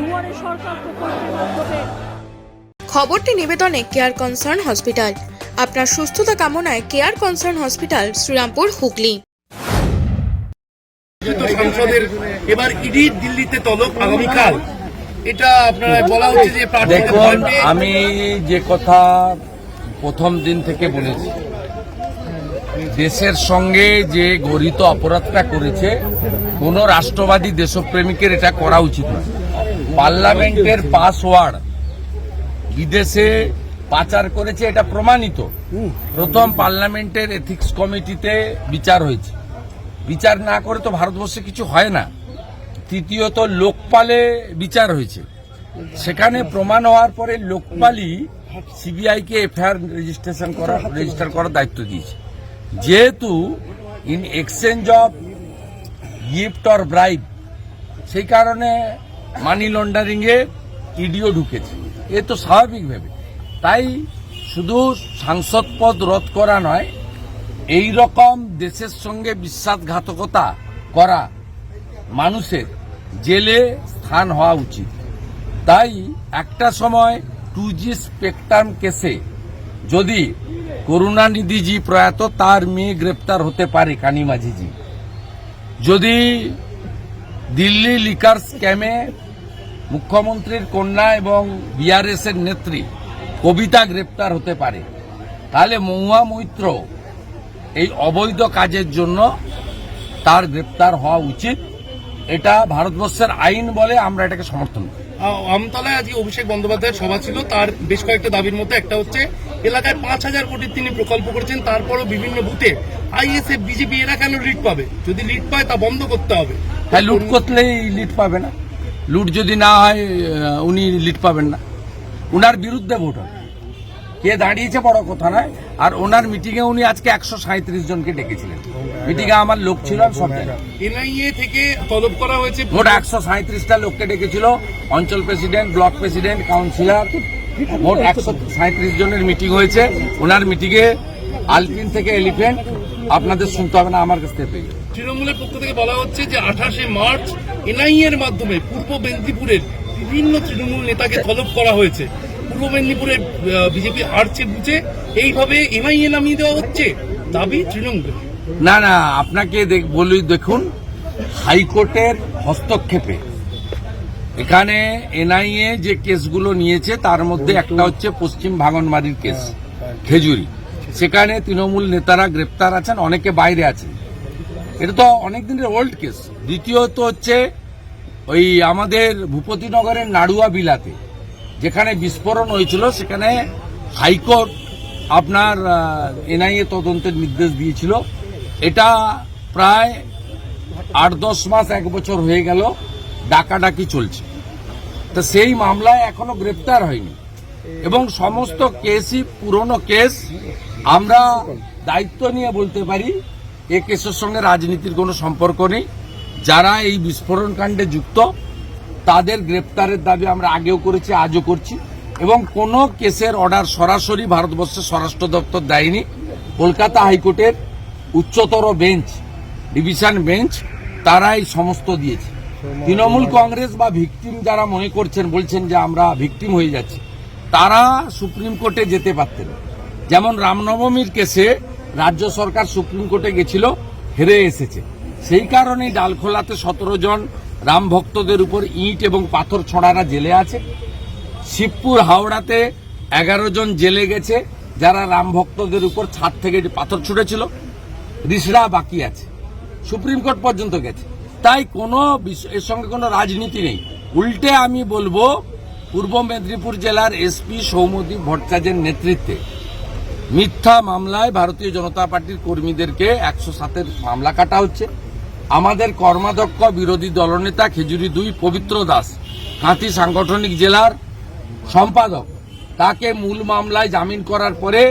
দুয়ারে সরকার প্রকল্পের মাধ্যমে। খবরটি নিবেদনে কেয়ার কনসার্ন হসপিটাল আপনার সুস্থতা কামনায় care concern hospital Serampore Hooghly. সংসদের এবার ইডি দিল্লিতে তলব আগামীকাল। এটা আপনারা বলা হচ্ছে যে দেখুন আমি যে কথা প্রথম দিন থেকে বলেছি। দেশের সঙ্গে যে গরিত অপরাধটা করেছে কোন রাষ্ট্রবাদী দেশপ্রেমিকের এটা করা উচিত না পার্লামেন্টের পাসওয়ার্ড। বিদেশে পাচার করেছে, এটা প্রমাণিত। প্রথম পার্লামেন্টের এথিক্স কমিটিতে বিচার হয়েছে। বিচার না করে তো ভারতবর্ষে কিছু হয় না। তৃতীয়ত, লোকপালে বিচার হয়েছে। সেখানে প্রমাণ হওয়ার পরে লোকপালই সিবিআই কে এফআইআর রেজিস্ট্রেশন করা, রেজিস্টার করার দায়িত্ব দিয়েছে। যেহেতু in exchange of gift or bribe সেই কারণে মানি লন্ডারিং এ ইডিও ঢুকেছে। এ তো স্বাভাবিকভাবে তাই শুধু সাংসদ পদ রদ করা নয়, এই রকম দেশের সঙ্গে বিশ্বাসঘাতকতা করা মানুষের জেলে স্থান হওয়া উচিত। তাই একটা সময় টু জি স্পেকট্রাম কেসে যদি করুণানিধিজি প্রয়াত, তার মেয়ে গ্রেপ্তার হতে পারে কানিমাঝিজি। যদি দিল্লি লিকার স্ক্যামে মুখ্যমন্ত্রীর কন্যা এবং বিআরএস এর নেত্রী কবিতা গ্রেপ্তার হতে পারে। তাহলে মহুয়া মৈত্র এই অবৈধ কাজের জন্য তার গ্রেপ্তার হওয়া উচিত। এটা ভারতবর্ষের আইন বলে আমরা এটাকে সমর্থন করি। আমতলায় আজকে অভিষেক বন্দ্যোপাধ্যায়ের সভা ছিল। তার বেশ কয়েকটা দাবির মধ্যে একটা হচ্ছে এলাকায় পাঁচ হাজার কোটির তিনি প্রকল্প করেছেন তারপরও বিভিন্ন বুথে আইএসএফ বিজেপি এরা কেন লিড পাবে? যদি লিড পায় তা বন্ধ করতে হবে। হ্যাঁ লুট করলেই লিড পাবে না। লুট যদি না হয় উনি লিড পাবেন না। উনার বিরুদ্ধে ভোট হবে। কে দাঁড়িয়েছে বড় কথা নয়। আর ওনার মিটিংয়ে উনি আজকে একশো সাঁত্রিশ জনকে ডেকেছিলেন। মিটিংয়ে আমার লোক ছিল আমি সব এনআইএ থেকে তলব করা হয়েছে মোট একশো সাঁত্রিশটা লোককে ডেকেছিল। অঞ্চল প্রেসিডেন্ট ব্লক প্রেসিডেন্ট কাউন্সিলর। মোট একশো সাঁত্রিশ জনের মিটিং হয়েছে। ওনার মিটিংয়ে আলপিন থেকে এলিফেন্ট আপনাদের শুনতে হবে না আমার কাছ থেকে তৃণমূলের পক্ষ থেকে বলা হচ্ছে যে আঠাশে মার্চ এনআইএ এর মাধ্যমে পূর্ব মেদিনীপুরের বিভিন্ন তৃণমূল নেতাকে তলব করা হয়েছে। পূর্ব মেদিনীপুরের বিজেপি আর্চে বুঝে এইভাবে এনআইএ নামিয়ে দেওয়া হচ্ছে দাবি তৃণমূলের। না না আপনাকে বলি দেখুন হাইকোর্টের হস্তক্ষেপে এখানে এনআইএ যে কেসগুলো নিয়েছে তার মধ্যে একটা হচ্ছে পশ্চিম ভাঙনবাড়ির কেস খেজুরি। সেখানে তৃণমূল নেতারা গ্রেপ্তার আছেন, অনেকে বাইরে আছেন। এটা তো অনেক দিনের ওল্ড কেস দ্বিতীয়ত হচ্ছে ওই আমাদের ভূপতিনগরের নাড়ুয়া বিলাতে, যেখানে বিস্ফোরণ হয়েছিল, সেখানে হাইকোর্ট আপনার এনআইএ তদন্তের নির্দেশ দিয়েছিল। এটা প্রায় আট দশ মাস, এক বছর হয়ে গেল, ডাকাডাকি চলছে। তা সেই মামলায় এখনও গ্রেপ্তার হয়নি। এবং সমস্ত কেসই পুরনো কেস। আমরা দায়িত্ব নিয়ে বলতে পারি, এ কেসের সঙ্গে রাজনীতির কোনো সম্পর্ক নেই। যারা এই বিস্ফোরণ কাণ্ডে যুক্ত, তাদের গ্রেপ্তারের দাবি আমরা আগেও করেছি, আজও করছি। এবং কোনো কেসের অর্ডার সরাসরি ভারতবর্ষের স্বরাষ্ট্র দপ্তর দেয়নি। কলকাতা হাইকোর্টের উচ্চতর বেঞ্চ, ডিভিশন বেঞ্চ তারা এই সমস্ত দিয়েছে। তৃণমূল কংগ্রেস বা ভিকটিম যারা মনে করছেন, বলছেন যে আমরা ভিকটিম হয়ে যাচ্ছি। তারা সুপ্রিম কোর্টে যেতে পারতেন। যেমন রামনবমীর কেসে রাজ্য সরকার সুপ্রিম কোর্টে গেছিল, হেরে এসেছে। সেই কারণেই ডালখোলাতে সতেরো জন রাম ভক্তদের উপর ইট এবং পাথর ছড়ারা জেলে আছে। শিবপুর হাওড়াতে এগারো জন জেলে গেছে, যারা রাম ভক্তদের উপর ছাদ থেকে পাথর ছুটেছিল রিসরা বাকি আছে। সুপ্রিম কোর্ট পর্যন্ত গেছে। তাই কোনো এর সঙ্গে কোনো রাজনীতি নেই। উল্টে আমি বলব পূর্ব মেদিনীপুর জেলার এসপি সৌমদীপ ভট্টাচার্যের নেতৃত্বে মিথ্যা মামলায় ভারতীয় জনতা পার্টির কর্মীদেরকে একশো সাতের মামলা কাটা হচ্ছে। আমাদের কর্মাধ্যক্ষ বিরোধী দলনেতা খেজুরি দুই পবিত্র দাস, কাঁথি সাংগঠনিক জেলার সম্পাদক, তাকে মূল মামলায় জামিন করার পরে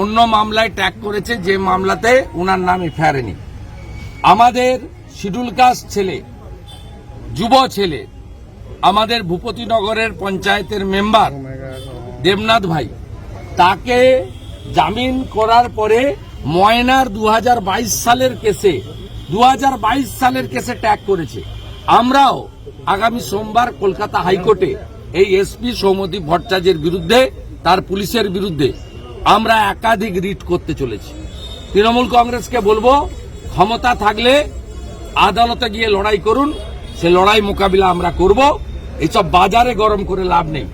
অন্য মামলায় ট্যাগ করেছে যে মামলাতে ওনার নাম নেই। আমাদের শিডুল কাস্ট ছেলে, যুব ছেলে আমাদের ভূপতিনগরের পঞ্চায়েতের মেম্বার দেবনাথ ভাই, তাকে জামিন করার পরে ময়নার দু হাজার বাইশ সালের কেসে, দুহাজার বাইশ সালের কেসে ট্যাগ করেছে। আমরাও আগামী সোমবার কলকাতা হাইকোর্টে এই এসপি সৌমদীপ ভট্টাচার্যের বিরুদ্ধে, তার পুলিশের বিরুদ্ধে আমরা একাধিক রিট করতে চলেছি। তৃণমূল কংগ্রেসকে বলব, ক্ষমতা থাকলে আদালতে গিয়ে লড়াই করুন সে লড়াই মোকাবিলা আমরা করব। এসব বাজারে গরম করে লাভ নেই।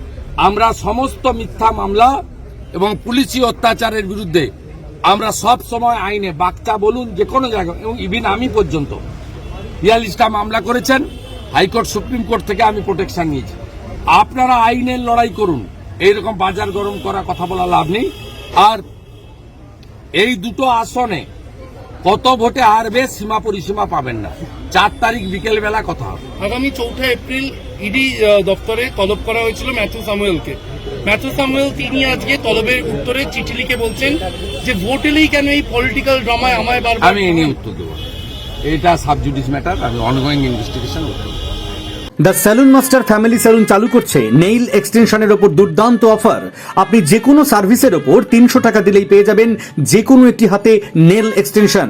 আমরা সমস্ত মিথ্যা মামলা এবং পুলিশি অত্যাচারের বিরুদ্ধে আমরা সব সময় আইনে বাচ্চা বলুন যে কোনো জায়গায় এবং ইভিন আমি পর্যন্ত বিয়াল্লিশটা মামলা করেছেন, হাইকোর্ট, সুপ্রিম কোর্ট থেকে আমি প্রোটেকশন নিয়েছি। আপনারা আইনের লড়াই করুন। এইরকম বাজার গরম করা কথা বলা লাভ নেই। আর এই দুটো আসনে কত ভোটে হারবে সীমা পরিসীমা পাবেন না। চার তারিখ বিকেল বেলা কথা হবে। আগামী চৌঠা এপ্রিল ইডি দপ্তরে তলব করা হয়েছিল ম্যাথু সামুয়েলকে ম্যাথু সামুয়েল তিনি আজকে তলবের উত্তরে চিঠি লিখে বলছেন যে ভোট এলেই কেন এই পলিটিক্যাল ড্রামায় আমায় বারবার আমি এ নিয়ে উত্তর দেবো। এটা সাবজুডিস ম্যাটার আমি অনগোয়িং ইনভেস্টিগেশন উত্তর the salon master family salon চালু করছে নেইল এক্সটেনশনের ওপর দুর্দান্ত অফার আপনি যে কোনো সার্ভিসের ওপর তিনশো টাকা দিলেই পেয়ে যাবেন যে কোনো একটি হাতে নেল এক্সটেনশন